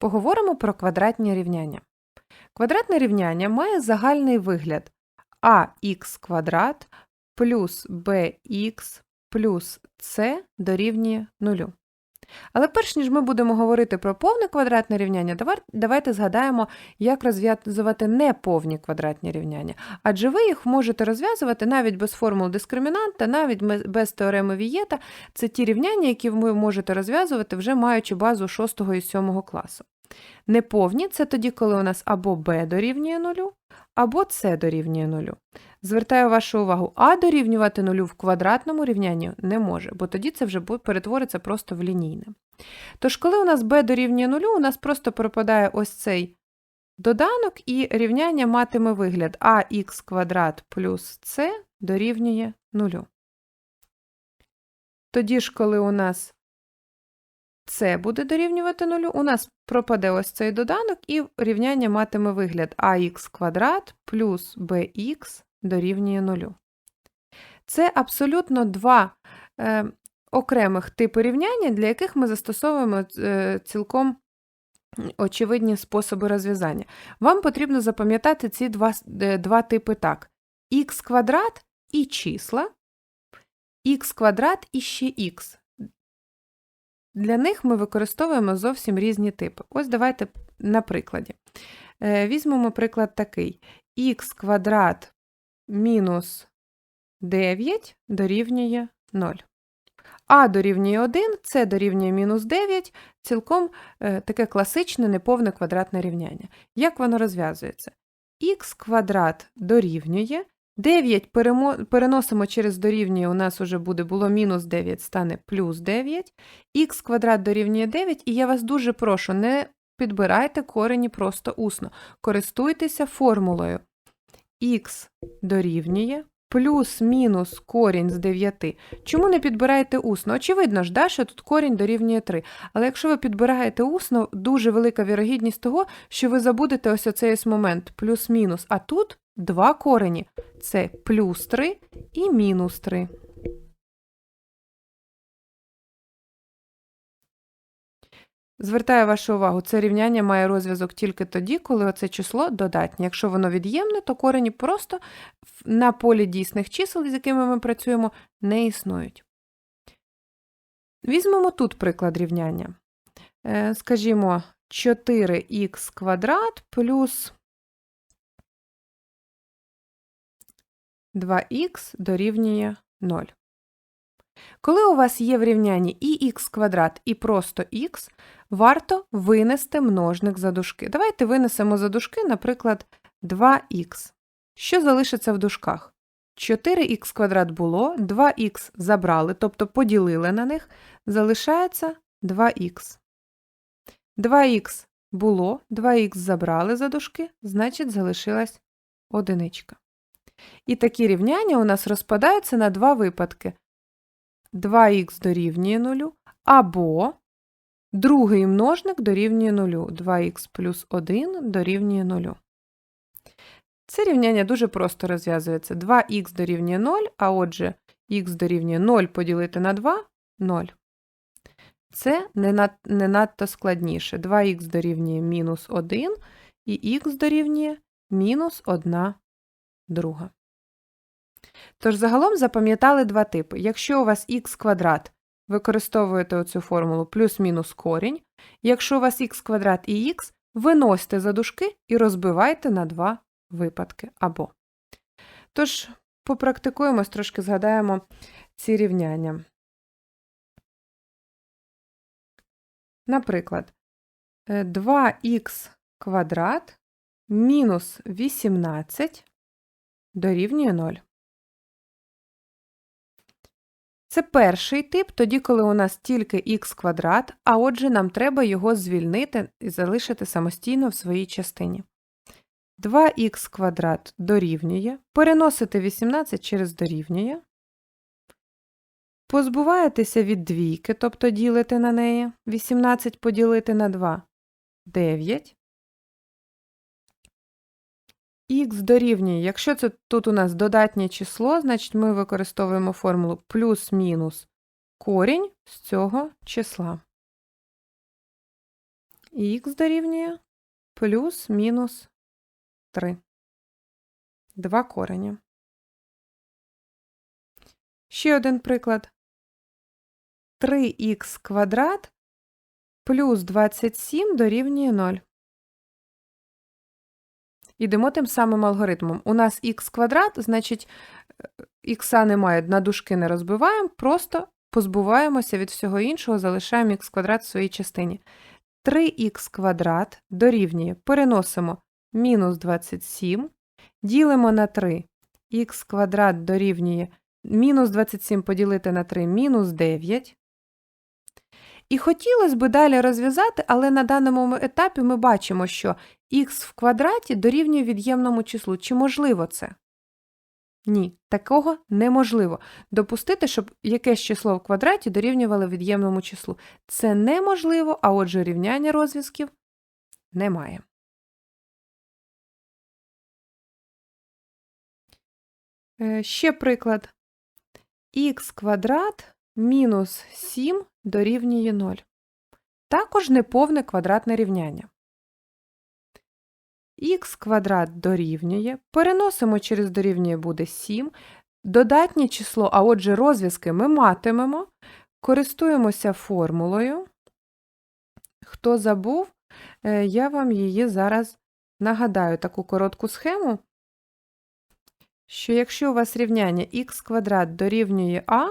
Поговоримо про квадратні рівняння. Квадратне рівняння має загальний вигляд ax квадрат плюс bx плюс c дорівнює 0. Але перш ніж ми будемо говорити про повне квадратне рівняння, давайте згадаємо, як розв'язувати неповні квадратні рівняння. Адже ви їх можете розв'язувати навіть без формул дискримінанта, навіть без теореми Вієта. Це ті рівняння, які ви можете розв'язувати, вже маючи базу 6 і 7 класу. Неповні це тоді, коли у нас або b дорівнює 0, або c дорівнює 0. Звертаю вашу увагу, а дорівнювати нулю в квадратному рівнянні не може, бо тоді це вже перетвориться просто в лінійне. Тож, коли у нас b дорівнює нулю, у нас просто пропадає ось цей доданок, і рівняння матиме вигляд ax квадрат плюс c дорівнює нулю. Тоді ж, коли у нас c буде дорівнювати нулю, у нас пропаде ось цей доданок, і рівняння матиме вигляд ax квадрат плюс bx дорівнює нулю. Це абсолютно два е, окремих типи рівняння, для яких ми застосовуємо е, цілком очевидні способи розв'язання. Вам потрібно запам'ятати ці два, е, два типи так: х квадрат і числа, х квадрат і ще х. Для них ми використовуємо зовсім різні типи. Ось давайте на прикладі. Е, Візьмемо приклад такий: х квадрат мінус 9 дорівнює 0. А дорівнює 1, С дорівнює мінус 9, цілком е, таке класичне неповне квадратне рівняння. Як воно розв'язується? х квадрат дорівнює, 9 перемо- переносимо через дорівнює, у нас вже буде було мінус 9, стане плюс 9, х квадрат дорівнює 9, і я вас дуже прошу, не підбирайте корені просто усно, користуйтеся формулою х дорівнює плюс-мінус корінь з 9. Чому не підбираєте усно? Очевидно ж, да, що тут корінь дорівнює 3. Але якщо ви підбираєте усно, дуже велика вірогідність того, що ви забудете ось оцей момент плюс-мінус. А тут два корені. Це плюс 3 і мінус 3. Звертаю вашу увагу, це рівняння має розв'язок тільки тоді, коли оце число додатнє. Якщо воно від'ємне, то корені просто на полі дійсних чисел, з якими ми працюємо, не існують. Візьмемо тут приклад рівняння. Е, Скажімо, 4х квадрат плюс 2х дорівнює 0. Коли у вас є в рівнянні і х квадрат, і просто х, варто винести множник за дужки. Давайте винесемо за дужки, наприклад, 2х. Що залишиться в дужках? 4х квадрат було, 2х забрали, тобто поділили на них, залишається 2х. 2х було, 2х забрали за дужки, значить залишилась одиничка. І такі рівняння у нас розпадаються на два випадки. 2х дорівнює 0, або другий множник дорівнює 0. 2х плюс 1 дорівнює 0. Це рівняння дуже просто розв'язується. 2х дорівнює 0, а отже, х дорівнює 0 поділити на 2 – 0. Це не, над, не надто складніше. 2х дорівнює мінус 1, і х дорівнює мінус 1 друга. Тож загалом запам'ятали два типи. Якщо у вас х квадрат, використовуєте оцю формулу плюс-мінус корінь. Якщо у вас х квадрат і х, виносьте за дужки і розбивайте на два випадки або. Тож, попрактикуємось, трошки згадаємо ці рівняння. Наприклад, е, 2х квадрат мінус 18 дорівнює 0. Це перший тип, тоді, коли у нас тільки х квадрат, а отже, нам треба його звільнити і залишити самостійно в своїй частині. 2х квадрат дорівнює, переносите 18 через дорівнює, позбуваєтеся від двійки, тобто ділите на неї, 18 поділити на 2 – 9. Х дорівнює, якщо це тут у нас додатнє число, значить ми використовуємо формулу плюс-мінус корінь з цього числа. х дорівнює плюс мінус 3. Два корені. Ще один приклад. 3х квадрат плюс 27 дорівнює 0. Ідемо тим самим алгоритмом. У нас х квадрат, значить, х немає, на дужки не розбиваємо, просто позбуваємося від всього іншого, залишаємо х квадрат в своїй частині. 3х квадрат дорівнює, переносимо мінус 27, ділимо на 3, х квадрат дорівнює мінус 27 поділити на 3 мінус 9. І хотілося б далі розв'язати, але на даному етапі ми бачимо, що х в квадраті дорівнює від'ємному числу. Чи можливо це? Ні, такого неможливо. Допустити, щоб якесь число в квадраті дорівнювало від'ємному числу. Це неможливо, а отже рівняння розв'язків немає. Е, Ще приклад. х квадрат мінус 7 дорівнює 0. Також неповне квадратне рівняння. Х квадрат дорівнює, переносимо через дорівнює буде 7, додатнє число, а отже розв'язки ми матимемо, користуємося формулою. Хто забув, е, я вам її зараз нагадаю таку коротку схему, що якщо у вас рівняння х квадрат дорівнює а,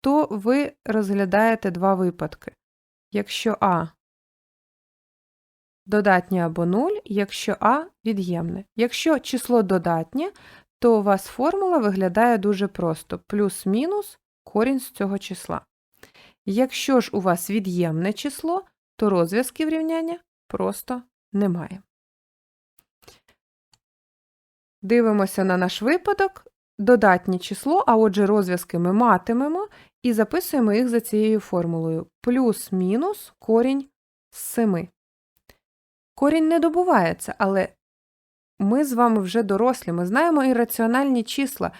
то ви розглядаєте два випадки. Якщо а додатнє або 0, якщо а від'ємне. Якщо число додатнє, то у вас формула виглядає дуже просто: плюс-мінус корінь з цього числа. Якщо ж у вас від'ємне число, то розв'язків рівняння просто немає. Дивимося на наш випадок. Додатнє число, а отже, розв'язки ми матимемо, і записуємо їх за цією формулою. Плюс-мінус корінь з 7. Корінь не добувається, але ми з вами вже дорослі, ми знаємо ірраціональні числа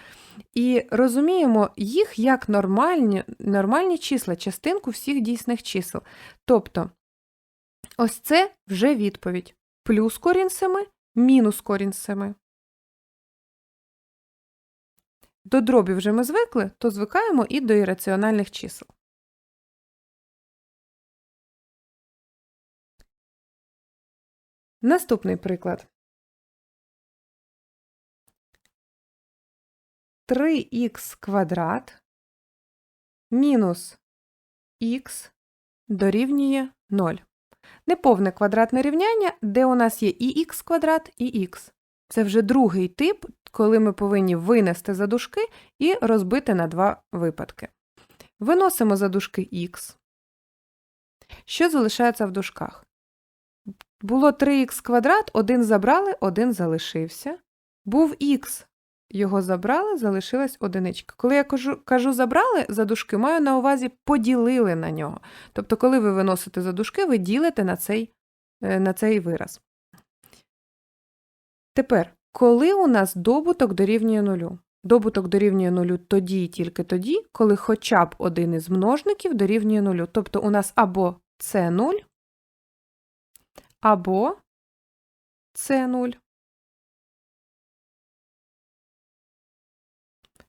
і розуміємо їх як нормальні, нормальні числа, частинку всіх дійсних чисел. Тобто, ось це вже відповідь. Плюс корінь 7, мінус корінь 7. До дробів вже ми звикли, то звикаємо і до ірраціональних чисел. Наступний приклад. 3х квадрат мінус х дорівнює 0. Неповне квадратне рівняння, де у нас є і х квадрат, і х. Це вже другий тип, коли ми повинні винести за дужки і розбити на два випадки. Виносимо за дужки х. Що залишається в дужках? Було 3х квадрат, один забрали, один залишився. Був х, його забрали, залишилась одиничка. Коли я кажу, кажу забрали за дужки, маю на увазі поділили на нього. Тобто, коли ви виносите за дужки, ви ділите на цей, е, на цей вираз. Тепер, коли у нас добуток дорівнює нулю? Добуток дорівнює нулю тоді і тільки тоді, коли хоча б один із множників дорівнює нулю. Тобто у нас або це 0, або це 0.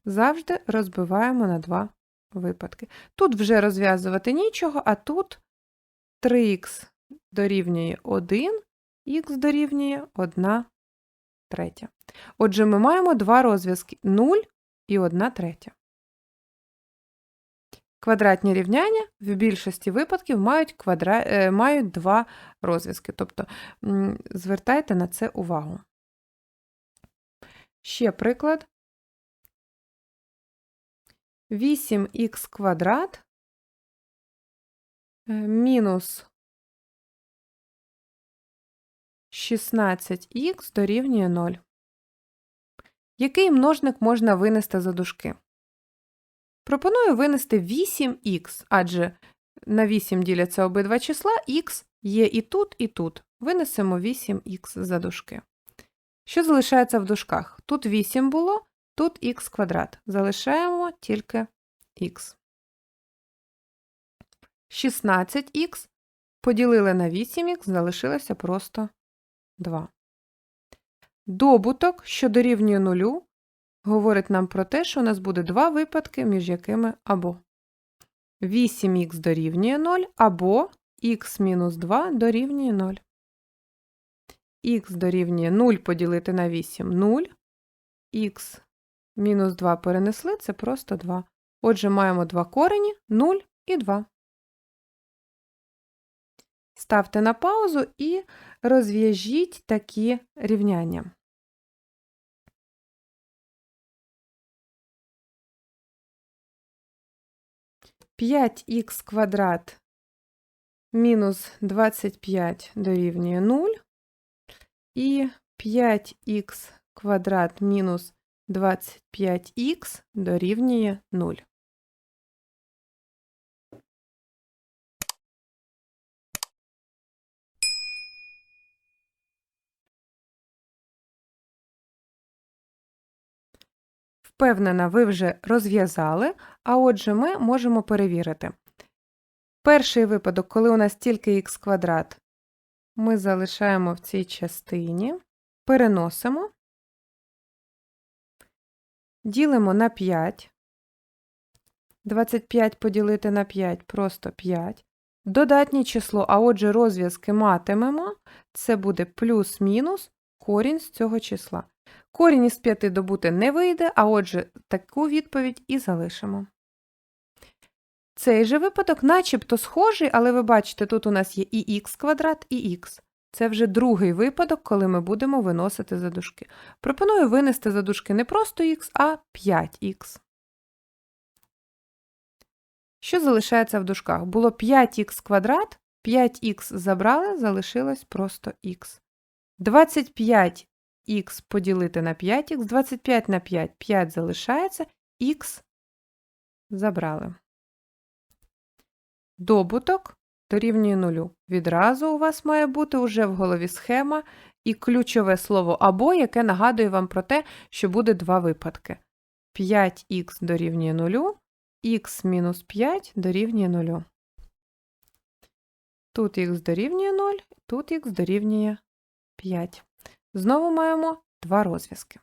Завжди розбиваємо на два випадки. Тут вже розв'язувати нічого, а тут 3х дорівнює 1, х дорівнює 1 третя. Отже, ми маємо два розв'язки 0 і 1 третя. Квадратні рівняння в більшості випадків мають квадра... Е, мають два розв'язки. Тобто звертайте на це увагу. Ще приклад. 8х квадрат е, мінус 16х дорівнює 0. Який множник можна винести за дужки? Пропоную винести 8х, адже на 8 діляться обидва числа, х є і тут, і тут. Винесемо 8х за дужки. Що залишається в дужках? Тут 8 було, тут х квадрат. Залишаємо тільки х. 16х поділили на 8х, залишилося просто 2. Добуток, що дорівнює нулю, говорить нам про те, що у нас буде два випадки, між якими або 8х дорівнює 0, або х мінус 2 дорівнює 0. х дорівнює 0 поділити на 8 0, х мінус 2 перенесли, це просто 2. Отже, маємо два корені 0 і 2. Ставте на паузу і розв'яжіть такі рівняння. П'ять х квадрат мінус 25 дорівнює 0, і 5х квадрат мінус 25х дорівнює 0. Впевнена, ви вже розв'язали, а отже ми можемо перевірити. Перший випадок, коли у нас тільки х квадрат, ми залишаємо в цій частині, переносимо, ділимо на 5. 25 поділити на 5 просто 5. Додатнє число, а отже, розв'язки матимемо, це буде плюс-мінус корінь з цього числа. Корінь із 5 добути не вийде, а отже, таку відповідь і залишимо. Цей же випадок начебто схожий, але ви бачите, тут у нас є і х квадрат, і х. Це вже другий випадок, коли ми будемо виносити за дужки. Пропоную винести за дужки не просто х, а 5х. Що залишається в дужках? Було 5х квадрат, 5х забрали, залишилось просто х. 25 х поділити на 5х, 25 на 5, 5 залишається, х забрали. Добуток дорівнює нулю. Відразу у вас має бути уже в голові схема і ключове слово або, яке нагадує вам про те, що буде два випадки. 5х дорівнює нулю, х мінус 5 дорівнює нулю. Тут х дорівнює 0, тут х дорівнює 5. Знову маємо два розв'язки.